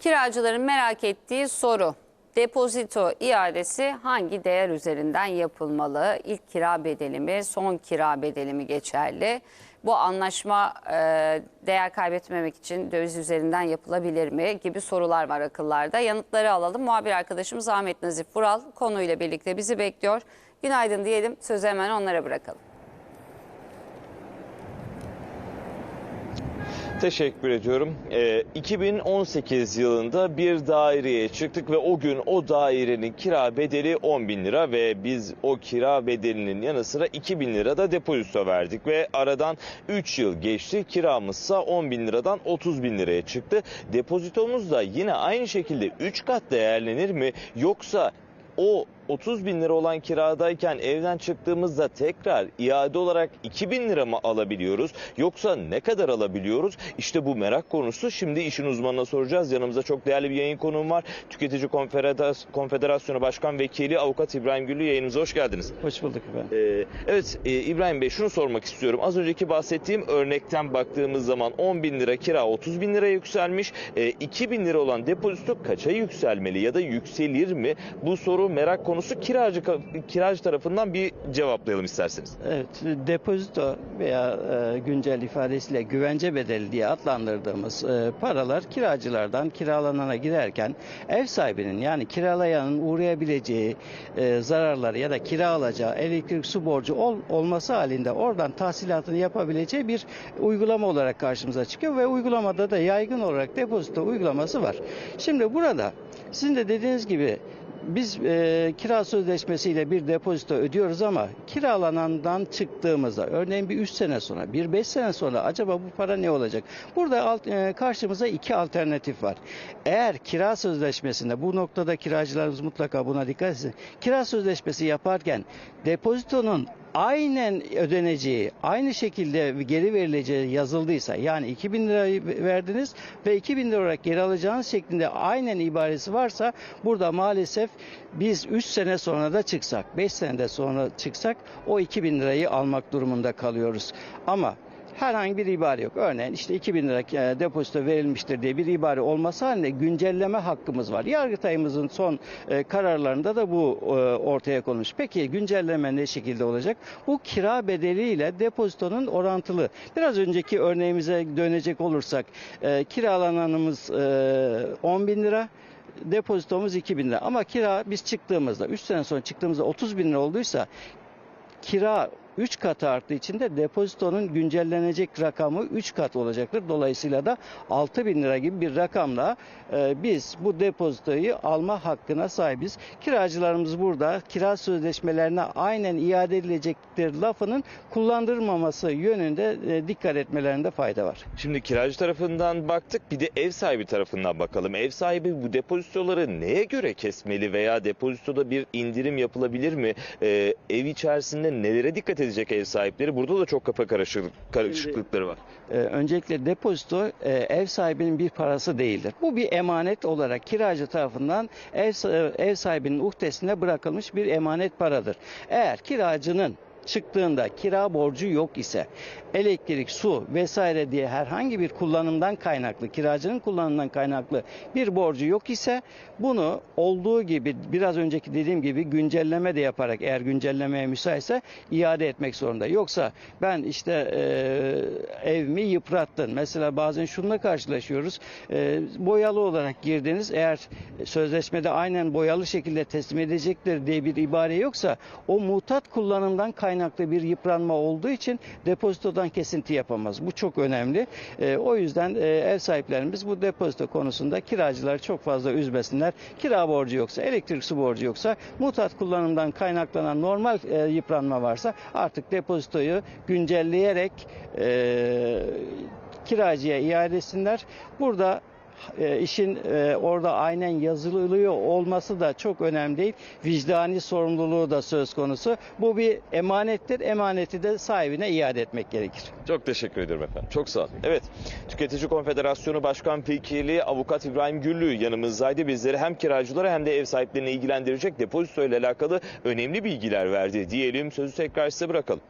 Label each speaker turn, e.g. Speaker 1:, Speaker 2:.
Speaker 1: Kiracıların merak ettiği soru. Depozito iadesi hangi değer üzerinden yapılmalı? İlk kira bedeli mi, son kira bedeli mi geçerli? Bu anlaşma e, değer kaybetmemek için döviz üzerinden yapılabilir mi gibi sorular var akıllarda. Yanıtları alalım. Muhabir arkadaşımız Ahmet Nazif Vural konuyla birlikte bizi bekliyor. Günaydın diyelim. Sözü hemen onlara bırakalım.
Speaker 2: Teşekkür ediyorum. Ee, 2018 yılında bir daireye çıktık ve o gün o dairenin kira bedeli 10 bin lira ve biz o kira bedelinin yanı sıra 2 bin lira da depozito verdik ve aradan 3 yıl geçti. Kiramızsa 10 bin liradan 30 bin liraya çıktı. Depozitomuz da yine aynı şekilde 3 kat değerlenir mi yoksa o 30 bin lira olan kiradayken evden çıktığımızda tekrar iade olarak 2 bin lira mı alabiliyoruz yoksa ne kadar alabiliyoruz? İşte bu merak konusu. Şimdi işin uzmanına soracağız. Yanımızda çok değerli bir yayın konuğum var. Tüketici Konfederas- Konfederasyonu Başkan Vekili Avukat İbrahim Güllü yayınımıza hoş geldiniz.
Speaker 3: Hoş bulduk efendim.
Speaker 2: Ee, evet e, İbrahim Bey şunu sormak istiyorum. Az önceki bahsettiğim örnekten baktığımız zaman 10 bin lira kira 30 bin liraya yükselmiş. E, 2 bin lira olan depozito kaça yükselmeli ya da yükselir mi? Bu soru merak konusu kiracı kiracı tarafından bir cevaplayalım isterseniz.
Speaker 3: Evet, depozito veya e, güncel ifadesiyle güvence bedeli diye adlandırdığımız e, paralar kiracılardan kiralanana giderken ev sahibinin yani kiralayanın uğrayabileceği e, zararları ya da kira alacağı elektrik su borcu ol, olması halinde oradan tahsilatını yapabileceği bir uygulama olarak karşımıza çıkıyor ve uygulamada da yaygın olarak depozito uygulaması var. Şimdi burada sizin de dediğiniz gibi biz e, kira sözleşmesiyle bir depozito ödüyoruz ama kiralanandan çıktığımızda örneğin bir 3 sene sonra bir 5 sene sonra acaba bu para ne olacak? Burada alt, e, karşımıza iki alternatif var. Eğer kira sözleşmesinde bu noktada kiracılarımız mutlaka buna dikkat etsin. Kira sözleşmesi yaparken depozitonun aynen ödeneceği, aynı şekilde geri verileceği yazıldıysa yani 2000 lirayı verdiniz ve 2000 lira olarak geri alacağınız şeklinde aynen ibaresi varsa burada maalesef biz 3 sene sonra da çıksak, 5 senede sonra çıksak o 2000 lirayı almak durumunda kalıyoruz. Ama herhangi bir ibare yok. Örneğin işte 2000 lira e, depozito verilmiştir diye bir ibare olması halinde güncelleme hakkımız var. Yargıtay'ımızın son e, kararlarında da bu e, ortaya konmuş. Peki güncelleme ne şekilde olacak? Bu kira bedeliyle depozitonun orantılı. Biraz önceki örneğimize dönecek olursak kiralananımız e, 10 bin lira depozitomuz 2 bin lira. Ama kira biz çıktığımızda 3 sene sonra çıktığımızda 30 bin lira olduysa kira 3 katı arttığı için de depozitonun güncellenecek rakamı 3 kat olacaktır. Dolayısıyla da 6 bin lira gibi bir rakamla e, biz bu depozitoyu alma hakkına sahibiz. Kiracılarımız burada kira sözleşmelerine aynen iade edilecektir lafının kullandırmaması yönünde e, dikkat etmelerinde fayda var.
Speaker 2: Şimdi kiracı tarafından baktık bir de ev sahibi tarafından bakalım. Ev sahibi bu depozitoları neye göre kesmeli veya depozitoda bir indirim yapılabilir mi? Ee, ev içerisinde nelere dikkat edecek ev sahipleri? Burada da çok kafa karışık, karışıklıkları var.
Speaker 3: Ee, öncelikle depozito e, ev sahibinin bir parası değildir. Bu bir emanet olarak kiracı tarafından ev, ev sahibinin uhdesine bırakılmış bir emanet paradır. Eğer kiracının çıktığında kira borcu yok ise elektrik, su vesaire diye herhangi bir kullanımdan kaynaklı, kiracının kullanımından kaynaklı bir borcu yok ise bunu olduğu gibi biraz önceki dediğim gibi güncelleme de yaparak eğer güncellemeye müsaitse iade etmek zorunda. Yoksa ben işte e, evimi yıprattın. Mesela bazen şununla karşılaşıyoruz. E, boyalı olarak girdiniz. Eğer sözleşmede aynen boyalı şekilde teslim edecektir diye bir ibare yoksa o mutat kullanımdan kaynaklı bir yıpranma olduğu için depozitodan kesinti yapamaz. Bu çok önemli. E, o yüzden e, ev sahiplerimiz bu depozito konusunda kiracıları çok fazla üzmesinler. Kira borcu yoksa, elektrik su borcu yoksa, mutat kullanımdan kaynaklanan normal e, yıpranma varsa artık depozitoyu güncelleyerek e, kiracıya iade etsinler. Burada e, işin e, orada aynen yazılıyor olması da çok önemli değil. Vicdani sorumluluğu da söz konusu. Bu bir emanettir. Emaneti de sahibine iade etmek gerekir.
Speaker 2: Çok teşekkür ederim efendim. Çok sağ olun. Evet, Tüketici Konfederasyonu Başkan Vekili Avukat İbrahim Güllü yanımızdaydı. Bizleri hem kiracılara hem de ev sahiplerini ilgilendirecek depozito ile alakalı önemli bilgiler verdi diyelim. Sözü tekrar size bırakalım.